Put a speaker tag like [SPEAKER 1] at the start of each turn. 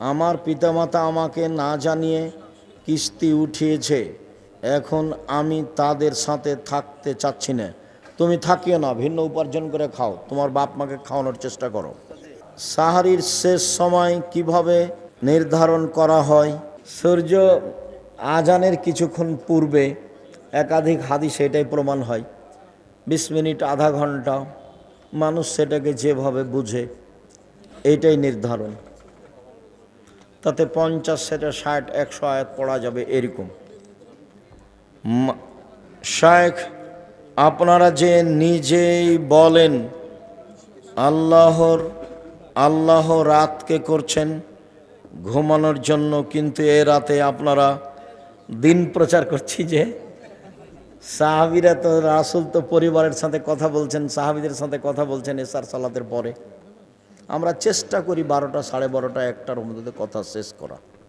[SPEAKER 1] আমার পিতামাতা আমাকে না জানিয়ে কিস্তি উঠিয়েছে। এখন আমি তাদের সাথে থাকতে চাচ্ছি না। তুমি থাকিও না, ভিন্ন উপার্জন করে খাও। তোমার বাপ মাকে খাওয়ানোর চেষ্টা করো। সাহারির শেষ সময় কীভাবে নির্ধারণ করা হয়? সূর্য আজানের কিছুক্ষণ পূর্বে একাধিক হাদিস সেটাই প্রমাণ হয়। বিশ মিনিট, আধা ঘণ্টা মানুষ সেটাকে যেভাবে বুঝে এইটাই নির্ধারণ। তাতে পঞ্চাশ সেটা ষাট, একশো আয়াত পড়া যাবে এরকম। শায়েখ, আপনারা যে নিজেই বলেন, আল্লাহর, আল্লাহ রাতকে করছেন ঘুমানোর জন্য, কিন্তু এ রাতে আপনারা দিন প্রচার করছি যে সাহাবিরা তো রাসুল তো পরিবারের সাথে কথা বলছেন, সাহাবিদের সাথে কথা বলছেন এসার সালাতের পরে। আমরা চেষ্টা করি বারোটা সাড়ে বারোটা একটার মধ্যে কথা শেষ করা।